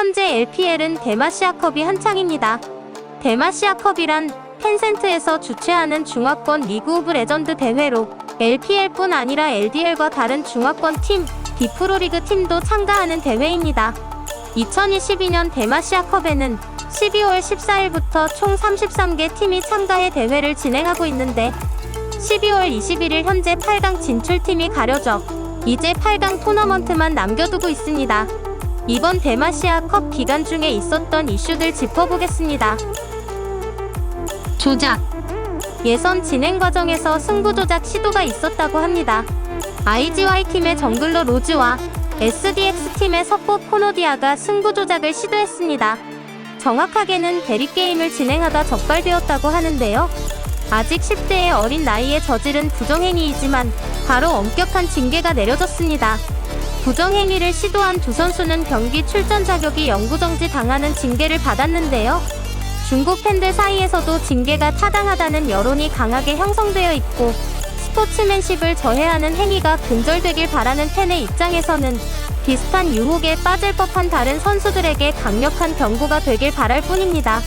현재 LPL은 대마시아컵이 한창입니다. 대마시아컵이란 텐센트에서 주최하는 중화권 리그 오브 레전드 대회로 LPL뿐 아니라 LDL과 다른 중화권 팀, 비프로리그 팀도 참가하는 대회입니다. 2022년 대마시아컵에는 12월 14일부터 총 33개 팀이 참가해 대회를 진행하고 있는데 12월 21일 현재 8강 진출팀이 가려져 이제 8강 토너먼트만 남겨두고 있습니다. 이번 대마시아 컵 기간 중에 있었던 이슈들 짚어보겠습니다. 조작 예선 진행 과정에서 승부 조작 시도가 있었다고 합니다. IGY 팀의 정글러 로즈와 SDX 팀의 서포 코노디아가 승부 조작을 시도했습니다. 정확하게는 대립 게임을 진행하다 적발되었다고 하는데요. 아직 10대의 어린 나이에 저지른 부정행위이지만 바로 엄격한 징계가 내려졌습니다. 부정행위를 시도한 두 선수는 경기 출전 자격이 영구정지 당하는 징계를 받았는데요. 중국 팬들 사이에서도 징계가 타당하다는 여론이 강하게 형성되어 있고 스포츠맨십을 저해하는 행위가 근절되길 바라는 팬의 입장에서는 비슷한 유혹에 빠질 법한 다른 선수들에게 강력한 경고가 되길 바랄 뿐입니다.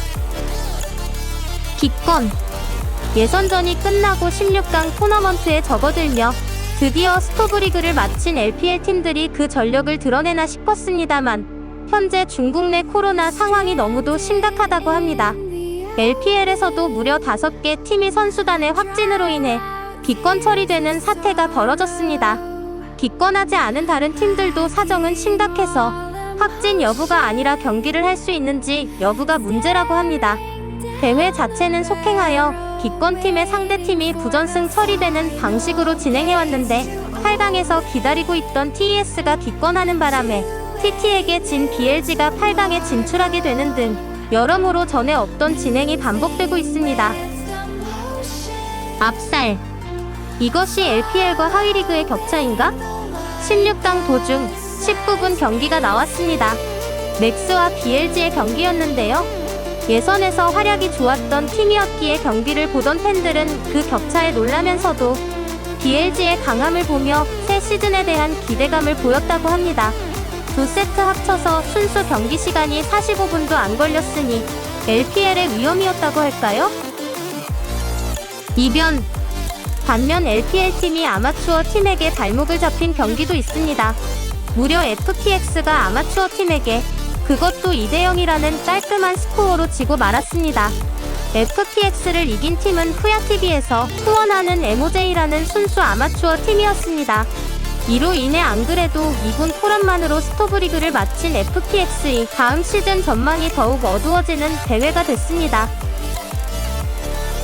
기권 예선전이 끝나고 16강 토너먼트에 접어들며 드디어 스토브리그를 마친 LPL 팀들이 그 전력을 드러내나 싶었습니다만 현재 중국 내 코로나 상황이 너무도 심각하다고 합니다. LPL에서도 무려 5개 팀이 선수단의 확진으로 인해 기권 처리되는 사태가 벌어졌습니다. 기권하지 않은 다른 팀들도 사정은 심각해서 확진 여부가 아니라 경기를 할 수 있는지 여부가 문제라고 합니다. 대회 자체는 속행하여 기권팀의 상대팀이 부전승 처리되는 방식으로 진행해왔는데 8강에서 기다리고 있던 TES가 기권하는 바람에 TT에게 진 BLG가 8강에 진출하게 되는 등 여러모로 전에 없던 진행이 반복되고 있습니다. 압살 이것이 LPL과 하위리그의 격차인가? 16강 도중 19분 경기가 나왔습니다. 맥스와 BLG의 경기였는데요. 예선에서 활약이 좋았던 팀이었기에 경기를 보던 팬들은 그 격차에 놀라면서도 BLG의 강함을 보며 새 시즌에 대한 기대감을 보였다고 합니다. 두 세트 합쳐서 순수 경기 시간이 45분도 안 걸렸으니 LPL의 위험이었다고 할까요? 이변 반면 LPL 팀이 아마추어 팀에게 발목을 잡힌 경기도 있습니다. 무려 FPX가 아마추어 팀에게 그것도 2대0이라는 깔끔한 스코어로 지고 말았습니다. FPX를 이긴 팀은 후야TV에서 후원하는 MOJ라는 순수 아마추어 팀이었습니다. 이로 인해 안 그래도 2군 포럼만으로 스토브리그를 마친 FPX의 다음 시즌 전망이 더욱 어두워지는 대회가 됐습니다.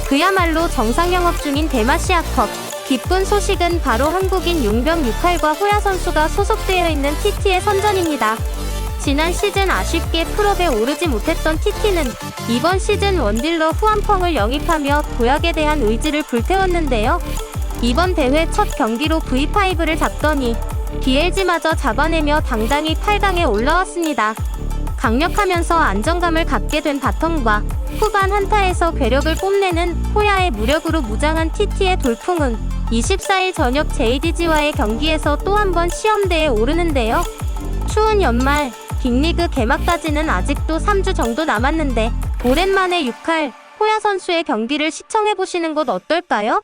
그야말로 정상 영업 중인 대마시아컵. 기쁜 소식은 바로 한국인 용병 6할과 호야 선수가 소속되어 있는 TT의 선전입니다. 지난 시즌 아쉽게 풀업에 오르지 못했던 TT는 이번 시즌 원딜러 후한펑을 영입하며 도약에 대한 의지를 불태웠는데요. 이번 대회 첫 경기로 V5를 잡더니 BLG마저 잡아내며 당당히 8강에 올라왔습니다. 강력하면서 안정감을 갖게 된 바텀과 후반 한타에서 괴력을 뽐내는 호야의 무력으로 무장한 TT의 돌풍은 24일 저녁 JDG와의 경기에서 또 한 번 시험대에 오르는데요. 추운 연말 빅리그 개막까지는 아직도 3주 정도 남았는데 오랜만에 6할 호야 선수의 경기를 시청해보시는 것 어떨까요?